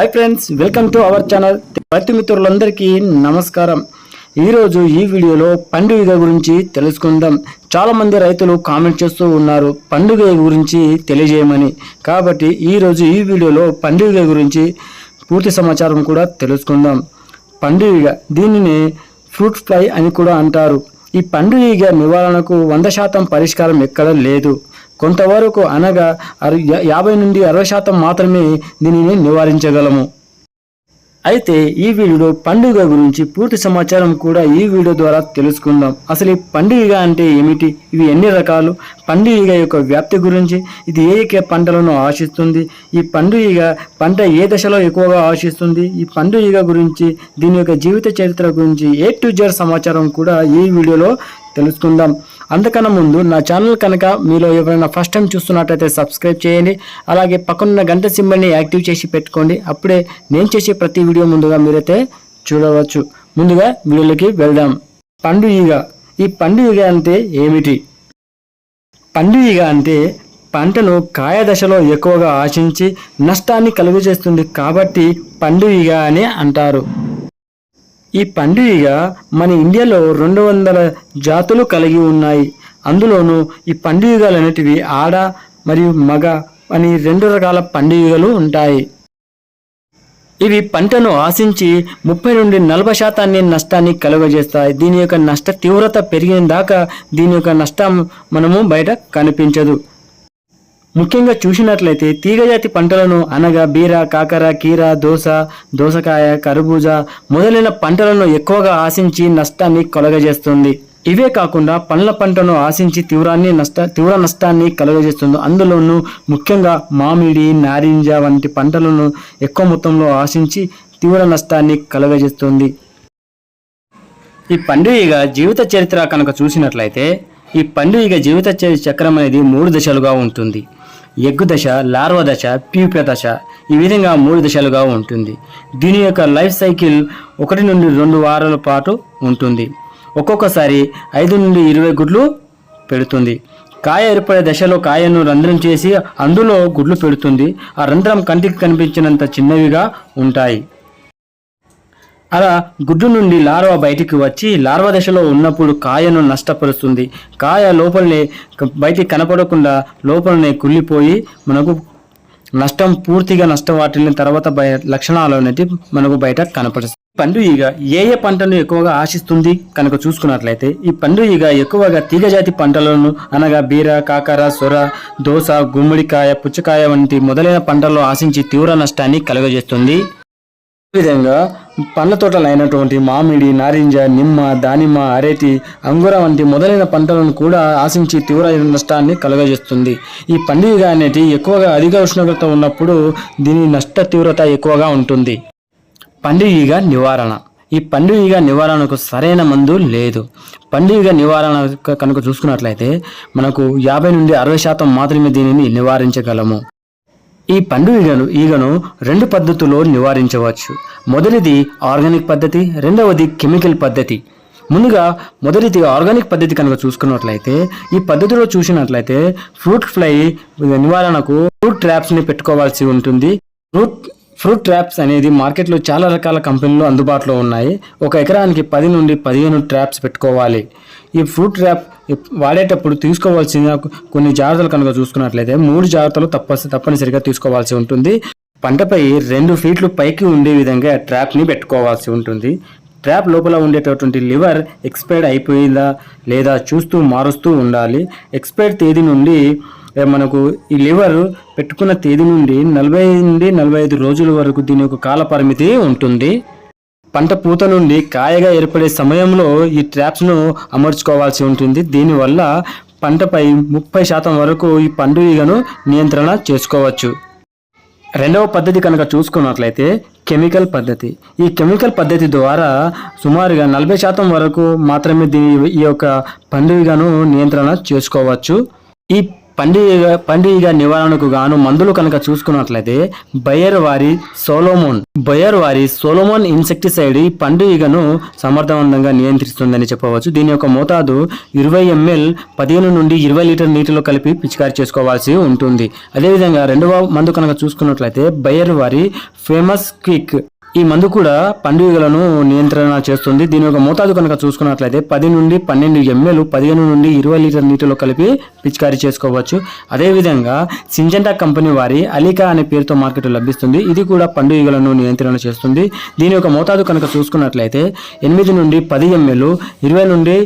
Hi friends welcome to our channel రైతు మిత్రులందరికీ నమస్కారం. ఈరోజు ఈ వీడియోలో పండుగ గురించి తెలుసుకుందాం. చాలామంది రైతులు కామెంట్ చేస్తూ ఉన్నారు పండుగ గురించి తెలియజేయమని. కాబట్టి ఈరోజు ఈ వీడియోలో పండుగ గురించి పూర్తి సమాచారం కూడా తెలుసుకుందాం. పండుగ దీనిని ఫ్రూట్ ఫ్లై అని కూడా అంటారు. ఈ పండుగ నివారణకు వంద శాతం పరిష్కారం ఎక్కడ లేదు. కొంతవరకు అనగా అర యాభై నుండి అరవై శాతం మాత్రమే దీనిని నివారించగలము. అయితే ఈ వీడియోలో పండుగ గురించి పూర్తి సమాచారం కూడా ఈ వీడియో ద్వారా తెలుసుకుందాం. అసలు ఈ పండుగ అంటే ఏమిటి? ఇవి ఎన్ని రకాలు? పండుగ యొక్క వ్యాప్తి గురించి ఇది ఏ ఏ పంటలను ఆశిస్తుంది? ఈ పండుగ పంట ఏ దశలో ఎక్కువగా ఆశిస్తుంది? ఈ పండుగ గురించి దీని యొక్క జీవిత చరిత్ర గురించి ఏ టు జెడ్ సమాచారం కూడా ఈ వీడియోలో తెలుసుకుందాం. అంతకన్నా ముందు నా ఛానల్ కనుక మీలో ఎవరైనా ఫస్ట్ టైం చూస్తున్నట్టయితే సబ్స్క్రైబ్ చేయండి. అలాగే పక్కనున్న గంట సింబల్ని యాక్టివ్ చేసి పెట్టుకోండి. అప్పుడే నేను చేసే ప్రతి వీడియో ముందుగా మీరైతే చూడవచ్చు. ముందుగా వీడియోలోకి వెళ్దాం. పండుగ ఈ పండుగ అంటే ఏమిటి? పండుగ అంటే పంటను కాయ దశలో ఎక్కువగా ఆశించి నష్టాన్ని కలుగజేస్తుంది కాబట్టి పండుగ అని అంటారు. ఈ పండుగ మన ఇండియాలో రెండు వందల జాతులు కలిగి ఉన్నాయి. అందులోనూ ఈ పండుగలు అనేటివి ఆడ మరియు మగ అని రెండు రకాల పండుగలు ఉంటాయి. ఇవి పంటను ఆశించి ముప్పై నుండి నలభై శాతాన్ని నష్టాన్ని కలుగజేస్తాయి. దీని యొక్క నష్ట తీవ్రత పెరిగిన దాకా దీని యొక్క నష్టం మనము బయట కనిపించదు. ముఖ్యంగా చూసినట్లయితే తీగజాతి పంటలను అనగా బీర కాకర కీర దోస దోసకాయ కర్బూజ మొదలైన పంటలను ఎక్కువగా ఆశించి నష్టాన్ని కలుగజేస్తుంది. ఇవే కాకుండా పండ్ల పంటను ఆశించి తీవ్రాన్ని నష్ట తీవ్ర నష్టాన్ని కలుగజేస్తుంది. అందులోనూ ముఖ్యంగా మామిడి నారింజ వంటి పంటలను ఎక్కువ మొత్తంలో ఆశించి తీవ్ర నష్టాన్ని కలుగజేస్తుంది. ఈ పండుగ జీవిత చరిత్ర కనుక చూసినట్లయితే ఈ పండుగ జీవిత చక్రం అనేది మూడు దశలుగా ఉంటుంది. ఎగ్గు దశ లార్వ దశ ప్యూప దశ ఈ విధంగా మూడు దశలుగా ఉంటుంది. దీని యొక్క లైఫ్ సైకిల్ ఒకటి నుండి రెండు వారాల పాటు ఉంటుంది. ఒక్కొక్కసారి ఐదు నుండి ఇరవై గుడ్లు పెడుతుంది. కాయ ఏర్పడే దశలో కాయను రంధ్రం చేసి అందులో గుడ్లు పెడుతుంది. ఆ రంధ్రం కంటికి కనిపించినంత చిన్నవిగా ఉంటాయి. అలా గుడ్డు నుండి లార్వా బయటికి వచ్చి లార్వా దశలో ఉన్నప్పుడు కాయను నష్టపరుస్తుంది. కాయ లోపలనే బయటికి కనపడకుండా లోపలనే కుళ్ళిపోయి మనకు నష్టం పూర్తిగా నష్టం వాటిల్లిన తర్వాత బయ లక్షణాలు అనేది మనకు బయట కనపడుతుంది పండు ఈగ ఏ ఏ పంటను ఎక్కువగా ఆశిస్తుంది కనుక చూసుకున్నట్లయితే ఈ పండు ఈగ ఎక్కువగా తీగజాతి పంటలను అనగా బీర కాకర సొర దోస గుమ్మడికాయ పుచ్చకాయ వంటి మొదలైన పంటల్లో ఆశించి తీవ్ర నష్టాన్ని కలుగజేస్తుంది. అదేవిధంగా విధంగా పండ్ల తోటలు అయినటువంటి మామిడి నారింజ నిమ్మ దానిమ్మ అరటి అంగుర వంటి మొదలైన పంటలను కూడా ఆశించి తీవ్ర నష్టాన్ని కలుగజేస్తుంది. ఈ పండుగ అనేది ఎక్కువగా అధిక ఉష్ణోగ్రత ఉన్నప్పుడు దీని నష్ట తీవ్రత ఎక్కువగా ఉంటుంది. పండుగ నివారణ. ఈ పండుగ నివారణకు సరైన మందు లేదు. పండుగ నివారణ కనుక చూసుకున్నట్లయితే మనకు యాభై నుండి అరవై శాతం మాత్రమే దీనిని నివారించగలము. ఈ పండుగను ఈగను రెండు పద్ధతుల్లో నివారించవచ్చు. మొదటిది ఆర్గానిక్ పద్ధతి రెండవది కెమికల్ పద్ధతి. ముందుగా మొదటిది ఆర్గానిక్ పద్ధతి కనుక చూసుకున్నట్లయితే ఈ పద్ధతిలో చూసినట్లయితే ఫ్రూట్ ఫ్లై నివారణకు ఫ్రూట్ ట్రాప్స్ని పెట్టుకోవాల్సి ఉంటుంది. ఫ్రూట్ ఫ్రూట్ ట్రాప్స్ అనేది మార్కెట్లో చాలా రకాల కంపెనీలు అందుబాటులో ఉన్నాయి. ఒక ఎకరానికి పది నుండి పదిహేను ట్రాప్స్ పెట్టుకోవాలి. ఈ ఫ్రూట్ ట్రాప్ వాడేటప్పుడు తీసుకోవాల్సిన కొన్ని జాగ్రత్తలు కనుక చూసుకున్నట్లయితే మూడు జాగ్రత్తలు తప్ప తప్పనిసరిగా తీసుకోవాల్సి ఉంటుంది. పంటపై రెండు ఫీట్లు పైకి ఉండే విధంగా ట్రాప్ని పెట్టుకోవాల్సి ఉంటుంది. ట్రాప్ లోపల ఉండేటటువంటి లివర్ ఎక్స్పైర్డ్ అయిపోయిందా లేదా చూస్తూ మారుస్తూ ఉండాలి. ఎక్స్పైర్డ్ తేదీ నుండి మనకు ఈ లివర్ పెట్టుకున్న తేదీ నుండి నలభై నుండి నలభై ఐదు రోజుల వరకు దీని యొక్క కాల పరిమితి ఉంటుంది. పంట పూత నుండి కాయగా ఏర్పడే సమయంలో ఈ ట్రాప్స్ను అమర్చుకోవాల్సి ఉంటుంది. దీనివల్ల పంటపై ముప్పై శాతం వరకు ఈ పండుగను నియంత్రణ చేసుకోవచ్చు. రెండవ పద్ధతి కనుక చూసుకున్నట్లయితే కెమికల్ పద్ధతి. ఈ కెమికల్ పద్ధతి ద్వారా సుమారుగా నలభై శాతం వరకు మాత్రమే దీని ఈ యొక్క పండుగను నియంత్రణ చేసుకోవచ్చు. ఈ పండుగ పండుగ నివారణకు గాను మందులు కనుక చూసుకున్నట్లయితే బయర్ వారి సోలోమోన్ బయర్ వారి సోలోమోన్ ఇన్సెక్టిసైడ్ ఈ పండుగను సమర్థవంతంగా నియంత్రిస్తుందని చెప్పవచ్చు. దీని యొక్క మోతాదు ఇరవై ఎంఎల్ పదిహేను నుండి ఇరవై లీటర్ నీటిలో కలిపి పిచికారి చేసుకోవాల్సి ఉంటుంది. అదేవిధంగా రెండవ మందు కనుక చూసుకున్నట్లయితే బయర్ వారి ఫేమస్ క్విక్ ఈ మందు కూడా పండుగలను నియంత్రణ చేస్తుంది. దీని యొక్క మోతాదు కనుక చూసుకున్నట్లయితే పది నుండి పన్నెండు ఎంఎల్ పదిహేను నుండి ఇరవై లీటర్ నీటిలో కలిపి పిచికారీ చేసుకోవచ్చు. అదేవిధంగా సింజెంటా కంపెనీ వారి అలికా అనే పేరుతో మార్కెట్ లభిస్తుంది. ఇది కూడా పండుగలను నియంత్రణ చేస్తుంది. దీని యొక్క మోతాదు కనుక చూసుకున్నట్లయితే ఎనిమిది నుండి పది ఎంఎల్ ఇరవై నుండి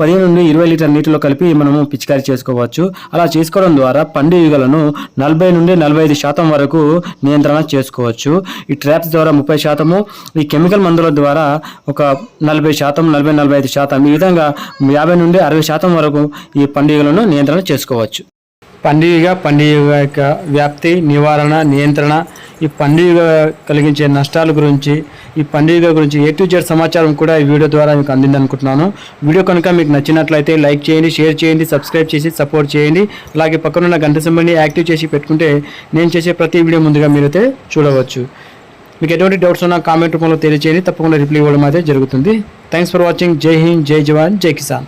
పదిహేను నుండి ఇరవై లీటర్ నీటిలో కలిపి మనము పిచికారీ చేసుకోవచ్చు. అలా చేసుకోవడం ద్వారా పండుగలను నలభై నుండి నలభై ఐదు శాతం వరకు నియంత్రణ చేసుకోవచ్చు. ఈ ట్రాప్స్ ద్వారా ముప్పై శాతము. ఈ కెమికల్ మందుల ద్వారా ఒక నలభై శాతం నలభై నలభై ఐదు శాతం ఈ విధంగా యాభై నుండి అరవై శాతం వరకు ఈ పండుగలను నియంత్రణ చేసుకోవచ్చు. పండుగ పండుగ యొక్క వ్యాప్తి నివారణ నియంత్రణ ఈ పండుగ కలిగించే నష్టాల గురించి ఈ పండుగ గురించి ఏ టు జెడ్ సమాచారం కూడా ఈ వీడియో ద్వారా మీకు అందింది అనుకుంటున్నాను వీడియో కనుక మీకు నచ్చినట్లయితే లైక్ చేయండి షేర్ చేయండి సబ్స్క్రైబ్ చేసి సపోర్ట్ చేయండి. అలాగే పక్కనున్న గంట సింబల్ని యాక్టివ్ చేసి పెట్టుకుంటే నేను చేసే ప్రతి వీడియో ముందుగా మీరైతే చూడవచ్చు. మీకు ఎటువంటి డౌట్స్ ఉన్నా కామెంట్ రూపంలో తెలియజేయండి తప్పకుండా రిప్లై ఇవ్వడం అయితే జరుగుతుంది. థ్యాంక్స్ ఫర్ వాచింగ్ జై హింద్ జై జవాన్ జై కిసాన్